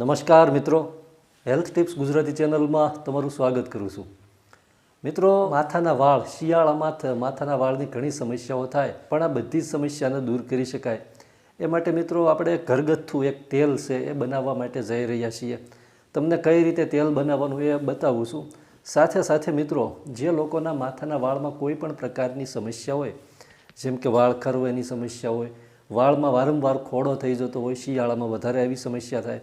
નમસ્કાર મિત્રો. Health tips Gujarati ચેનલમાં તમારું સ્વાગત કરું છું. મિત્રો, માથાના વાળ શિયાળામાં માથાના વાળની ઘણી સમસ્યાઓ થાય, પણ આ બધી જ સમસ્યાને દૂર કરી શકાય. એ માટે મિત્રો, આપણે ઘરગથ્થુ એક તેલ છે એ બનાવવા માટે જઈ રહ્યા છીએ. તમને કઈ રીતે તેલ બનાવવાનું એ બતાવું છું. સાથે સાથે મિત્રો, જે લોકોના માથાના વાળમાં કોઈ પણ પ્રકારની સમસ્યા હોય, જેમ કે વાળ ખરવાની સમસ્યા હોય, વાળમાં વારંવાર ખોડો થઈ જતો હોય, શિયાળામાં વધારે આવી સમસ્યા થાય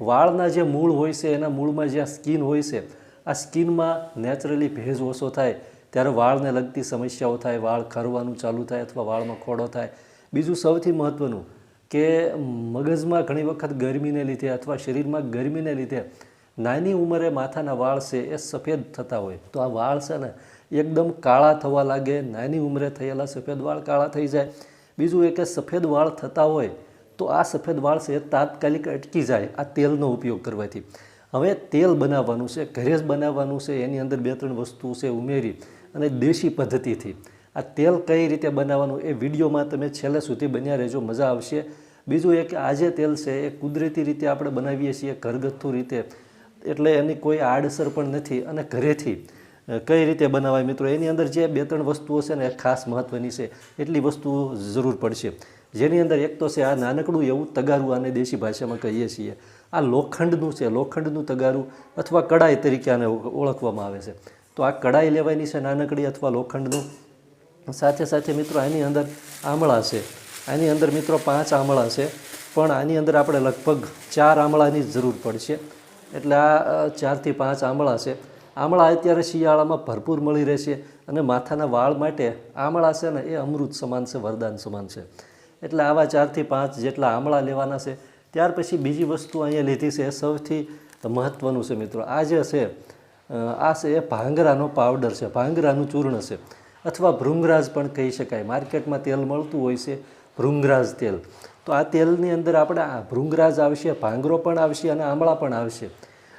વાળના જે મૂળ હોય છે, એના મૂળમાં જ્યાં સ્કિન હોય છે, આ સ્કિનમાં નેચરલી ભેજ ઓછો થાય, ત્યારે વાળને લગતી સમસ્યાઓ થાય, વાળ ખરવાનું ચાલુ થાય અથવા વાળમાં ખોડો થાય. બીજું સૌથી મહત્ત્વનું કે મગજમાં ઘણી વખત ગરમીને લીધે અથવા શરીરમાં ગરમીને લીધે નાની ઉંમરે માથાના વાળ છે એ સફેદ થતા હોય. તો આ વાળ છે ને એકદમ કાળા થવા લાગે, નાની ઉંમરે થયેલા સફેદ વાળ કાળા થઈ જાય. બીજું એ કે સફેદ વાળ થતા હોય તો આ સફેદ વાળ છે તાત્કાલિક અટકી જાય આ તેલનો ઉપયોગ કરવાથી. હવે તેલ બનાવવાનું છે ઘરે જ બનાવવાનું છે, એની અંદર બે ત્રણ વસ્તુ છે ઉમેરી અને દેશી પદ્ધતિથી. આ તેલ કઈ રીતે બનાવવાનું એ વિડીયોમાં તમે છેલ્લે સુધી બન્યા રહેજો, મજા આવશે. બીજું એ કે આ જે તેલ છે, એ કુદરતી રીતે આપણે બનાવીએ છીએ, ઘરગથ્થુ રીતે. એટલે એની કોઈ આડઅસર પણ નથી અને ઘરેથી કઈ રીતે બનાવાય મિત્રો? એની અંદર જે બે ત્રણ વસ્તુઓ છે ને ખાસ મહત્ત્વની છે. એટલી વસ્તુઓ જરૂર પડશે. જેની અંદર એક તો છે આ નાનકડું એવું તગારું આને દેશી ભાષામાં કહીએ છીએ. આ લોખંડનું છે, લોખંડનું તગારું અથવા કડાઈ તરીકે આને ઓળખવામાં આવે છે. તો આ કડાઈ લેવાની છે નાનકડી અથવા લોખંડનું? સાથે સાથે મિત્રો આની અંદર આમળા છે. આની અંદર મિત્રો પાંચ આમળા છે. પણ આની અંદર આપણે લગભગ ચાર આમળાની જરૂર પડશે. એટલે આ ચારથી પાંચ આમળા છે. આમળા અત્યારે શિયાળામાં ભરપૂર મળી રહેશે અને માથાના વાળ માટે આમળા છે ને એ અમૃત સમાન છે, વરદાન સમાન છે. એટલે આવા ચારથી પાંચ જેટલા આમળા લેવાના છે. ત્યાર પછી બીજી વસ્તુ અહીંયા લીધી છે એ સૌથી મહત્ત્વનું છે મિત્રો. આ જે છે આ છે એ ભાંગરાનો પાવડર છે, ભાંગરાનું ચૂર્ણ છે. અથવા ભૃંગરાજ પણ કહી શકાય. માર્કેટમાં તેલ મળતું હોય છે, ભૃંગરાજ તેલ. તો આ તેલની અંદર આપણે ભૃંગરાજ આવશે, ભાંગરો પણ આવશે અને આમળા પણ આવશે.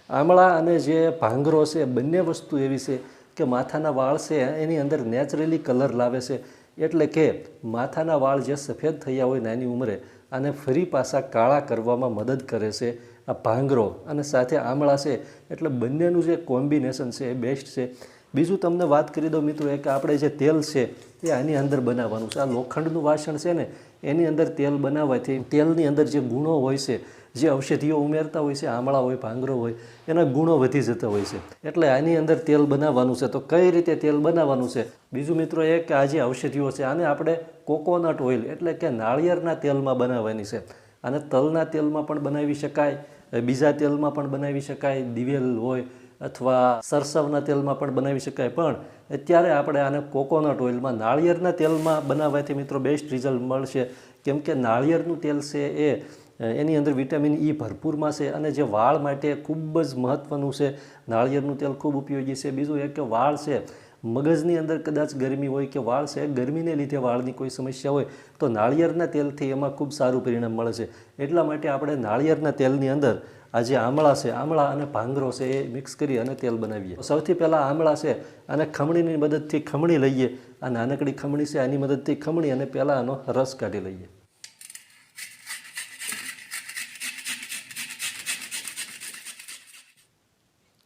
આમળા અને જે ભાંગરો છે, બંને વસ્તુ એવી છે કે માથાના વાળ છે, એની અંદર નેચરલી કલર લાવે છે. એટલે કે માથાના વાળ જે સફેદ થયા હોય નાની ઉંમરે આને ફરી પાછા કાળા કરવામાં મદદ કરે છે, આ ભાંગરો અને સાથે આમળા છે, એટલે બંનેનું જે કોમ્બિનેશન છે એ બેસ્ટ છે. બીજું તમને વાત કરી દઉં મિત્રો એ કે આપણે જે તેલ છે એ આની અંદર બનાવવાનું છે. આ લોખંડનું વાસણ છે ને, એની અંદર તેલ બનાવવાથી તેલની અંદર જે ગુણો હોય છે જે ઔષધિઓ ઉમેરતા હોય છે, આમળા હોય, ભાંગરો હોય, એના ગુણો વધી જતા હોય છે. એટલે આની અંદર તેલ બનાવવાનું છે. તો કઈ રીતે તેલ બનાવવાનું છે? બીજું મિત્રો એ કે આ જે ઔષધિઓ છે, આને આપણે કોકોનટ ઓઇલ એટલે કે નાળિયેરના તેલમાં બનાવવાની છે. અને તલના તેલમાં પણ બનાવી શકાય બીજા તેલમાં પણ બનાવી શકાય, દિવેલ હોય અથવા સરસવના તેલમાં પણ બનાવી શકાય. પણ અત્યારે આપણે આને કોકોનટ ઓઇલમાં, નાળિયેરના તેલમાં બનાવવાથી મિત્રો બેસ્ટ રિઝલ્ટ મળશે. કેમ કે નાળિયેરનું તેલ છે એ એની અંદર વિટામિન ઈ ભરપૂરમાં છે અને જે વાળ માટે ખૂબ જ મહત્ત્વનું છે. નાળિયેરનું તેલ ખૂબ ઉપયોગી છે. બીજું એક કે વાળ છે, મગજની અંદર કદાચ ગરમી હોય કે વાળ છે, ગરમીને લીધે વાળની કોઈ સમસ્યા હોય, તો નાળિયેરના તેલથી એમાં ખૂબ સારું પરિણામ મળે છે. એટલા માટે આપણે નાળિયેરના તેલની અંદર આ જે આમળા છે, આમળા અને ભાંગરો છે એ મિક્સ કરી અને તેલ બનાવીએ. સૌથી પહેલાં આમળા છે અને ખમણીની મદદથી ખમણી લઈએ. આ નાનકડી ખમણી છે, આની મદદથી ખમણી અને પહેલાં આનો રસ કાઢી લઈએ.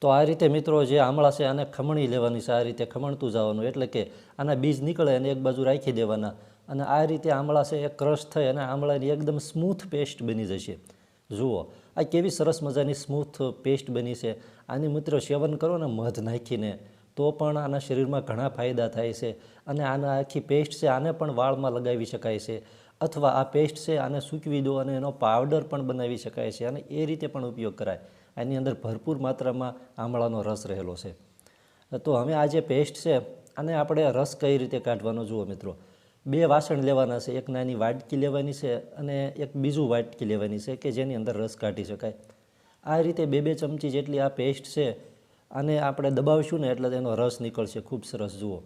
તો આ રીતે મિત્રો જે આમળા છે આને ખમણી લેવાની છે, આ રીતે ખમણતું જવાનું. એટલે કે આના બીજ નીકળે અને એક બાજુ રાખી દેવાના. અને આ રીતે આમળા છે એ ક્રશ થઈ અને આમળાની એકદમ સ્મૂથ પેસ્ટ બની જશે. જુઓ, આ કેવી સરસ મજાની સ્મૂથ પેસ્ટ બની છે. આની મિત્રો સેવન કરો ને મધ નાખીને, તો પણ આના શરીરમાં ઘણા ફાયદા થાય છે. અને આના આખી પેસ્ટ છે આને પણ વાળમાં લગાવી શકાય છે. અથવા આ પેસ્ટ છે, આને સૂકવી દો અને એનો પાવડર પણ બનાવી શકાય છે અને એ રીતે પણ ઉપયોગ કરાય. આની અંદર ભરપૂર માત્રામાં આમળાનો રસ રહેલો છે. તો હવે આ જે પેસ્ટ છે, આને આપણે રસ કઈ રીતે કાઢવાનો જુઓ મિત્રો? બે વાસણ લેવાના છે, એક નાની વાટકી લેવાની છે અને એક બીજું વાટકી લેવાની છે કે જેની અંદર રસ કાઢી શકાય. આ રીતે બે બે ચમચી જેટલી આ પેસ્ટ છે, આને આપણે દબાવશું ને એટલે તેનો રસ નીકળશે. ખૂબ સરસ જુઓ.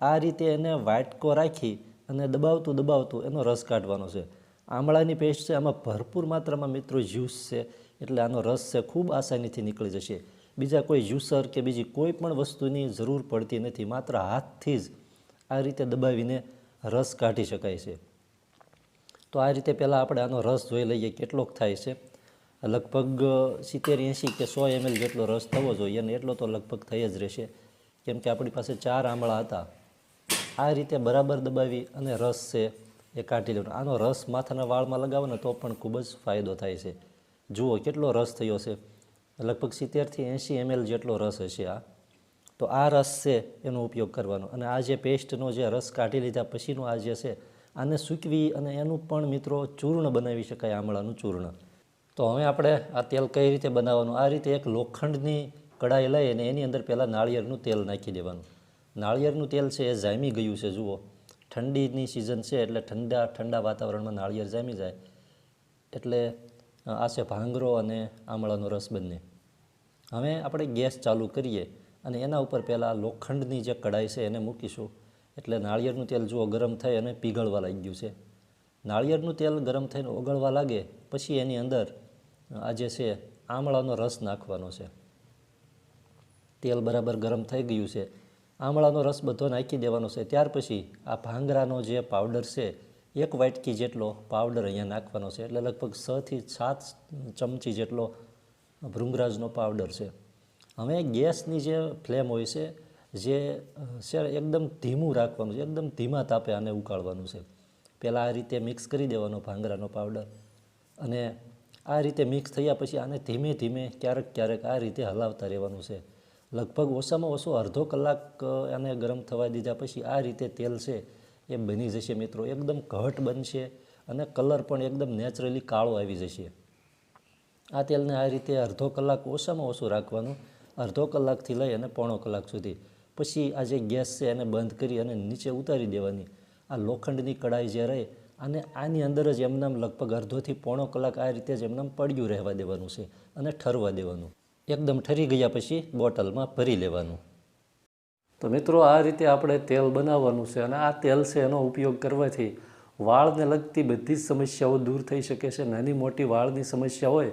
આ રીતે એને વાટકો રાખી અને દબાવતું દબાવતું એનો રસ કાઢવાનો છે. આમળાની પેસ્ટ છે, આમાં ભરપૂર માત્રામાં મિત્રો જ્યુસ છે, એટલે આનો રસ છે, ખૂબ આસાનીથી નીકળી જશે. બીજા કોઈ જ્યુસર કે બીજી કોઈ પણ વસ્તુની જરૂર પડતી નથી, માત્ર હાથથી જ આ રીતે દબાવીને રસ કાઢી શકાય છે. તો આ રીતે પહેલાં આપણે આનો રસ જોઈ લઈએ કેટલોક થાય છે. લગભગ સિત્તેર એંસી કે સો એમએલ જેટલો રસ થવો જોઈએ અને એટલો તો લગભગ થઈ જ રહેશે. કેમ કે આપણી પાસે ચાર આમળા હતા. આ રીતે બરાબર દબાવી અને રસ છે એ કાઢી લેવાનો. આનો રસ માથાના વાળમાં લગાવો ને તો પણ ખૂબ જ ફાયદો થાય છે. જુઓ કેટલો રસ થયો છે. લગભગ સિત્તેરથી એંશી એમએલ જેટલો રસ હશે આ. તો આ રસ છે એનો ઉપયોગ કરવાનો. અને આ જે પેસ્ટનો જે રસ કાઢી લીધા પછીનો આ જે છે, આને સૂકવી અને એનું પણ મિત્રો ચૂર્ણ બનાવી શકાય, આમળાનું ચૂર્ણ. તો હવે આપણે આ તેલ કઈ રીતે બનાવવાનું? આ રીતે એક લોખંડની કડાઈ લઈ અને એની અંદર પહેલાં નાળિયેરનું તેલ નાખી દેવાનું. નાળિયેરનું તેલ છે એ જામી ગયું છે, જુઓ. ઠંડીની સિઝન છે એટલે ઠંડા ઠંડા વાતાવરણમાં નાળિયેર જામી જાય. એટલે આ છે ભાંગરો અને આમળાનો રસ બંને. હવે આપણે ગેસ ચાલુ કરીએ અને એના ઉપર પહેલાં લોખંડની જે કડાઈ છે એને મૂકીશું. એટલે નાળિયેરનું તેલ જુઓ ગરમ થઈ અને પીગળવા લાગ્યું છે. નાળિયેરનું તેલ ગરમ થઈને ઓગળવા લાગે, પછી એની અંદર આ જે છે આમળાનો રસ નાખવાનો છે. તેલ બરાબર ગરમ થઈ ગયું છે. આમળાનો રસ બધો નાખી દેવાનો છે. ત્યાર પછી આ ભાંગરાનો જે પાવડર છે, એક વાટકી જેટલો પાવડર અહીંયા નાખવાનો છે. એટલે લગભગ છથી સાત ચમચી જેટલો ભૃંગરાજનો પાવડર છે. હવે ગેસની જે ફ્લેમ હોય છે, જે છે, એકદમ ધીમું રાખવાનું છે. એકદમ ધીમા તાપે આને ઉકાળવાનું છે. પહેલાં આ રીતે મિક્સ કરી દેવાનો ભાંગરાનો પાવડર અને આ રીતે મિક્સ થયા પછી આને ધીમે ધીમે ક્યારેક ક્યારેક આ રીતે હલાવતા રહેવાનું છે. લગભગ ઓછામાં ઓછો અડધો કલાક એને ગરમ થવા દીધા પછી આ રીતે તેલ છે એ બની જશે મિત્રો. એકદમ ઘટ બનશે અને કલર પણ એકદમ નેચરલી કાળો આવી જશે. આ તેલને આ રીતે અડધો કલાક ઓછામાં ઓછું રાખવાનું, અડધો કલાકથી લઈ અને પોણો કલાક સુધી. પછી આ જે ગેસ છે એને બંધ કરી અને નીચે ઉતારી દેવાની. આ લોખંડની કડાઈ જે રહે અને આની અંદર જ એમનામ લગભગ અડધોથી પોણો કલાક આ રીતે જ એમનામ પડ્યું રહેવા દેવાનું છે અને ઠરવા દેવાનું. એકદમ ઠરી ગયા પછી બોટલમાં ભરી લેવાનું. તો મિત્રો, આ રીતે આપણે તેલ બનાવવાનું છે અને આ તેલ છે એનો ઉપયોગ કરવાથી વાળને લગતી બધી જ સમસ્યાઓ દૂર થઈ શકે છે. નાની મોટી વાળની સમસ્યા હોય,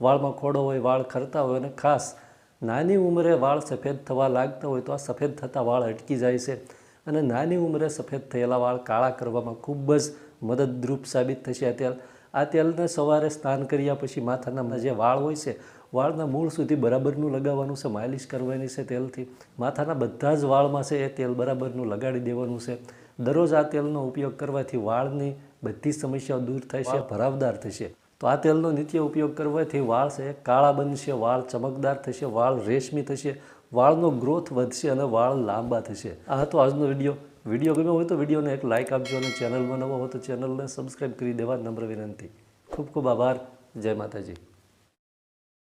વાળમાં ખોડો હોય, વાળ ખરતા હોય અને ખાસ નાની ઉંમરે વાળ સફેદ થવા લાગતા હોય તો આ સફેદ થતા વાળ અટકી જાય છે અને નાની ઉંમરે સફેદ થયેલા વાળ કાળા કરવામાં ખૂબ જ મદદરૂપ સાબિત થશે આ તેલ. આ તેલને સવારે સ્નાન કર્યા પછી માથાના જે વાળ હોય છે વાળના મૂળ સુધી બરાબરનું લગાવવાનું છે, માલિશ કરવાની છે તેલથી. માથાના બધા જ વાળમાં છે એ તેલ બરાબરનું લગાડી દેવાનું છે. દરરોજ આ તેલનો ઉપયોગ કરવાથી વાળની બધી જ સમસ્યાઓ દૂર થશે ભરાવદાર થશે. તો આ તેલનો નિત્ય ઉપયોગ કરવાથી વાળ છે કાળા બનશે, વાળ ચમકદાર થશે, વાળ રેશમી થશે, વાળનો ગ્રોથ વધશે અને વાળ લાંબા થશે. આ હતો આજનો વીડિયો. વીડિયો ગમ્યો હોય તો વિડીયોને એક લાઇક આપજો અને ચેનલમાં નવો હોય તો ચેનલને સબસ્ક્રાઈબ કરી દેવા નમ્ર વિનંતી. ખૂબ ખૂબ આભાર. જય માતાજી.